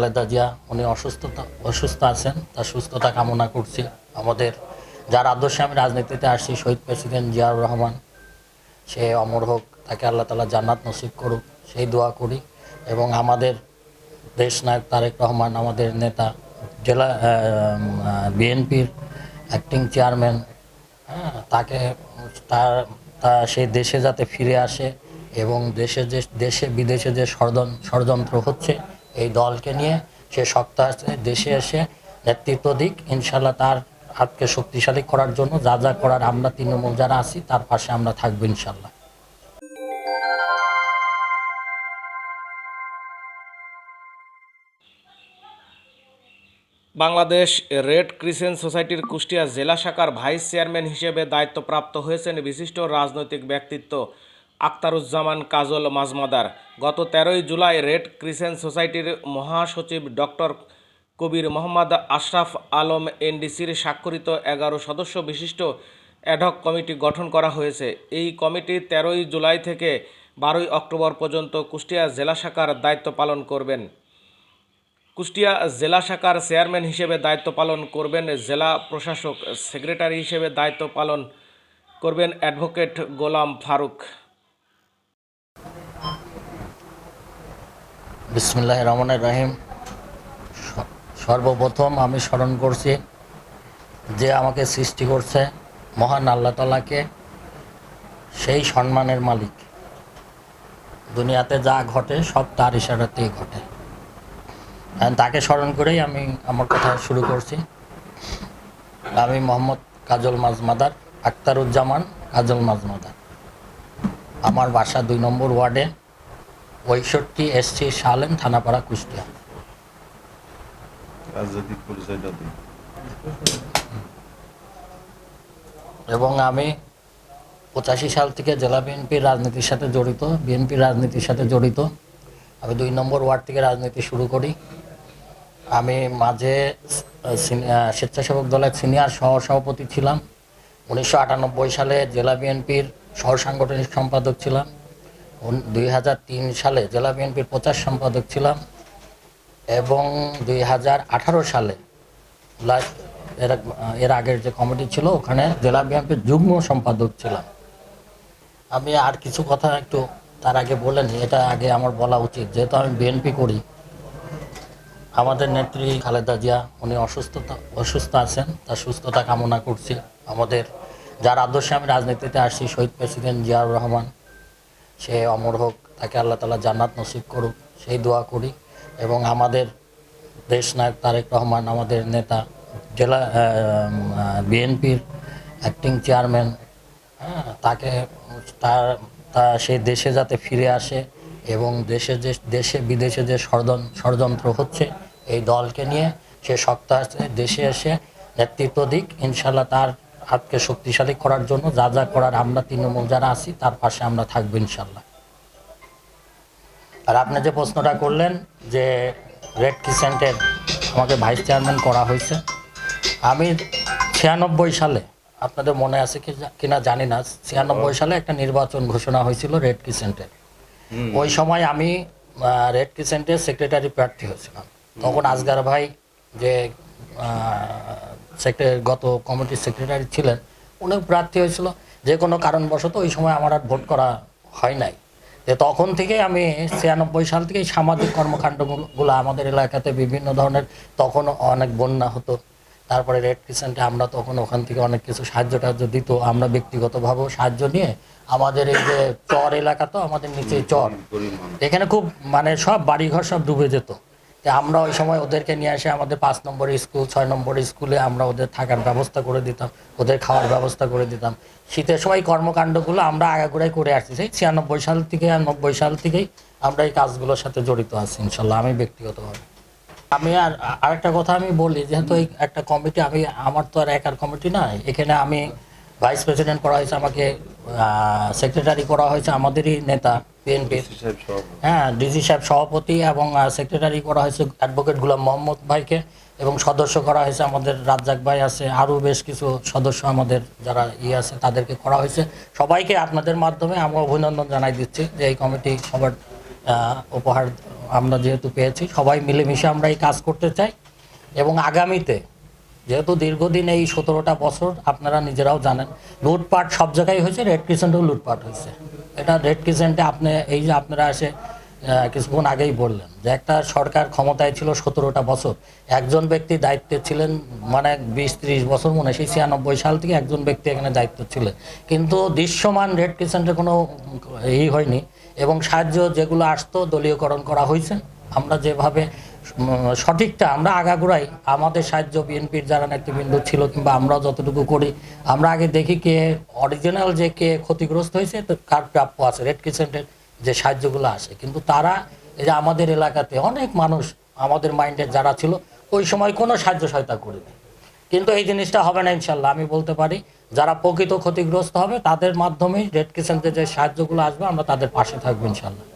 খালেদা জিয়া, উনি অসুস্থতা, অসুস্থ আছেন, তার সুস্থতা কামনা করছি। আমাদের যার আদর্শে আমি রাজনীতিতে আসছি, শহীদ প্রেসিডেন্ট জিয়াউর রহমান, সে অমর হোক, তাকে আল্লাহ তালা জান্নাত নসিব করুক, সেই দোয়া করি। এবং আমাদের দেশ নায়ক তারেক রহমান, আমাদের নেতা, জেলা বিএনপির অ্যাক্টিং চেয়ারম্যান হ্যাঁ তাকে তার, তা সেই দেশে যাতে ফিরে আসে এবং দেশে যে, দেশে বিদেশে যে ষড়যন্ত্র হচ্ছে এই দলকে নিয়ে সে আছে দেশে এসে নেতৃত্ব দিক ইনশাল্লাহ তার হাতকে শক্তিশালী করার জন্য যা যা করার আমরা তৃণমূল যারা আছি, তার পাশে আমরা থাকব ইনশাল্লাহ বাংলাদেশ রেড ক্রিসেন্ট সোসাইটির কুষ্টিয়া জেলা শাখার ভাইস চেয়ারম্যান হিসেবে দায়িত্বপ্রাপ্ত হয়েছেন বিশিষ্ট রাজনৈতিক ব্যক্তিত্ব আক্তারুজ্জামান কাজল মাজমাদার। গত তেরোই জুলাই রেড ক্রিসেন্ট সোসাইটির মহাসচিব ডক্টর কবির মোহাম্মদ আশরাফ আলম এনডিসির স্বাক্ষরিত এগারো সদস্য বিশিষ্ট অ্যাডহক কমিটি গঠন করা হয়েছে। এই কমিটি তেরোই জুলাই থেকে বারোই অক্টোবর পর্যন্ত কুষ্টিয়া জেলা শাখার দায়িত্ব পালন করবেন। কুষ্টিয়া জেলা শাখার চেয়ারম্যান হিসেবে দায়িত্ব পালন করবেন, জেলা প্রশাসক সেক্রেটারি হিসেবে দায়িত্ব পালন করবেন অ্যাডভোকেট গোলাম ফারুক। বিসমুল্লাহ রহমানের রহিম। সর্বপ্রথম আমি স্মরণ করছি যে আমাকে সৃষ্টি করছে মহান আল্লাহ তালাকে সেই সম্মানের মালিক। দুনিয়াতে যা ঘটে সব তার ইশারাতেই ঘটে। তাকে স্মরণ করেই আমি আমার কথা শুরু করছি। আমি মোহাম্মদ কাজল মাজমাদার, আক্তারুজ্জামান কাজল মাজমাদার। আমার বাসা দুই নম্বর ওয়ার্ডে। পঁয়ষট্টি এসছি সালেম থানাপাড়া কুষ্টিয়া। এবং আমি পঁচাশি সাল থেকে জেলা বিএনপির রাজনীতির সাথে জড়িত বিএনপির রাজনীতির সাথে জড়িত। আমি দুই নম্বর ওয়ার্ড থেকে রাজনীতি শুরু করি। আমি মাঝে স্বেচ্ছাসেবক দলের সিনিয়র সহ সভাপতি ছিলাম। উনিশশো আটানব্বই সালে জেলা বিএনপির সহ সাংগঠনিক সম্পাদক ছিলাম। দুই হাজার তিন সালে জেলা বিএনপির প্রচার সম্পাদক ছিলাম এবং দুই হাজার আঠারো সালে এর এর আগের যে কমিটি ছিল, ওখানে জেলা বিএনপির যুগ্ম সম্পাদক ছিলাম। আমি আর কিছু কথা একটু তার আগে বলেন, এটা আগে আমার বলা উচিত। যেহেতু আমি বিএনপি করি, আমাদের নেত্রী খালেদা জিয়া, উনি অসুস্থতা অসুস্থ আছেন, তার সুস্থতা কামনা করছি। আমাদের, যার আদর্শে আমি রাজনীতিতে আসছি, শহীদ প্রেসিডেন্ট জিয়াউর রহমান। সে অমর হোক, তাকে আল্লাহ তালা জান্নাত নসিব করুক, সেই দোয়া করি। এবং আমাদের দেশ নায়ক তারেক রহমান, আমাদের নেতা, জেলা বিএনপির অ্যাক্টিং চেয়ারম্যান তাকে তার, তা সে দেশে যাতে ফিরে আসে এবং দেশে যে, দেশে বিদেশে যে ষড়যন- ষড়যন্ত্র হচ্ছে, এই দলকে নিয়ে সে আছে দেশে এসে নেতৃত্ব দিক। ইনশাল্লাহ তার হাতকে শক্তিশালী করার জন্য যা যা করার আমরা তৃণমূল যারা আছি তার পাশে আমরা থাকব ইনশাল্লাহ আর আপনি যে প্রশ্নটা করলেন যে রেড ক্রিসেন্টের আমাকে ভাইস চেয়ারম্যান করা হয়েছে আমি ছিয়ানব্বই সালে আপনাদের মনে আছে কি কিনা জানি না ছিয়ানব্বই সালে একটা নির্বাচন ঘোষণা হয়েছিল রেড ক্রিসেন্টের। ওই সময় আমি রেড ক্রিসেন্টের সেক্রেটারি প্রার্থী হয়েছিলাম। তখন আজগার ভাই যে গত কমিটির সেক্রেটারি ছিলেন উনি প্রার্থী হয়েছিল। যে কোনো কারণবশত ওই সময় আমার আর ভোট করা হয় নাই। যে তখন থেকে আমি ছিয়ানব্বই সাল থেকে সামাজিক কর্মকাণ্ডগুলো আমাদের এলাকাতে বিভিন্ন ধরনের তখন অনেক বন্যা হতো। তারপরে রেড ক্রিসেন্টে আমরা তখন ওখান থেকে অনেক কিছু সাহায্য টাহায্য দিত। আমরা ব্যক্তিগতভাবেও সাহায্য নিয়ে আমাদের এই যে চর এলাকা তো আমাদের নিচে চর। এখানে খুব মানে সব বাড়িঘর সব ডুবে যেত। তো আমরা ওই সময় ওদেরকে নিয়ে এসে আমাদের পাঁচ নম্বর স্কুল, ছয় নম্বর স্কুলে আমরা ওদের থাকার ব্যবস্থা করে দিতাম, ওদের খাওয়ার ব্যবস্থা করে দিতাম। শীতের সময় কর্মকাণ্ডগুলো আমরা আগাগোড়াই করে আসছি। সেই ছিয়ানব্বই সাল থেকে আর নব্বই সাল থেকেই আমরা এই কাজগুলোর সাথে জড়িত আছি, ইনশাল্লাহ, আমি ব্যক্তিগতভাবে। আমি আর আরেকটা কথা আমি বলি, যেহেতু এই একটা কমিটি, আমি, আমার তো আর একার কমিটি নয় এখানে আমি ভাইস প্রেসিডেন্ট করা হয়েছে, আমাকে সেক্রেটারি করা হয়েছে আমাদেরই নেতা। বিএনপির হ্যাঁ ডিসি সাহেব সভাপতি এবং সেক্রেটারি করা হয়েছে অ্যাডভোকেট গুলাম মোহাম্মদ ভাইকে এবং সদস্য করা হয়েছে আমাদের রাজ্জাক ভাই আছে আরও বেশ কিছু সদস্য আমাদের যারা ইয়ে আছে তাদেরকে করা হয়েছে। সবাইকে আপনাদের মাধ্যমে আমরা অভিনন্দন জানাই দিচ্ছি যে এই কমিটি সবার উপহার আমরা যেহেতু পেয়েছি সবাই মিলেমিশে আমরা এই কাজ করতে চাই এবং আগামীতে যেহেতু দীর্ঘদিন এই সতেরোটা বছর আপনারা নিজেরাও জানেন, লুটপাট সব জায়গায় হয়েছে রেড ক্রিসেন্টেও লুটপাট হয়েছে। এটা রেড ক্রিসেন্টে আপনি, এই যে আপনারা এসে কিছুক্ষণ আগেই বললেন যে একটা সরকার ক্ষমতায় ছিল সতেরোটা বছর। একজন ব্যক্তি দায়িত্বে ছিলেন মানে বিশ ত্রিশ বছর মনে সেই ছিয়ানব্বই সাল থেকে একজন ব্যক্তি এখানে দায়িত্ব ছিলেন কিন্তু দৃশ্যমান রেড ক্রিসেন্টের কোনো এই হয়নি এবং সাহায্য যেগুলো আসতো দলীয়করণ করা হয়েছে, আমরা যেভাবে সঠিকটা আমরা আগাগোড়াই। আমাদের সাহায্য বিএনপির যারা নেতৃবৃন্দ ছিল কিংবা আমরা যতটুকু করি, আমরা আগে দেখি কে অরিজিনাল যে কে ক্ষতিগ্রস্ত হয়েছে, তো কার প্রাপ্য আছে। রেড ক্রিসেন্টের যে সাহায্যগুলো আসে কিন্তু তারা এই যে আমাদের এলাকাতে অনেক মানুষ, আমাদের মাইন্ডের যারা ছিল, ওই সময় কোনো সাহায্য সহায়তা করেনি। কিন্তু এই জিনিসটা হবে না ইনশাল্লাহ, আমি বলতে পারি, যারা প্রকৃত ক্ষতিগ্রস্ত হবে, তাদের মাধ্যমেই রেড ক্রিসেন্টের যে সাহায্যগুলো আসবে, আমরা তাদের পাশে থাকব ইনশাল্লাহ।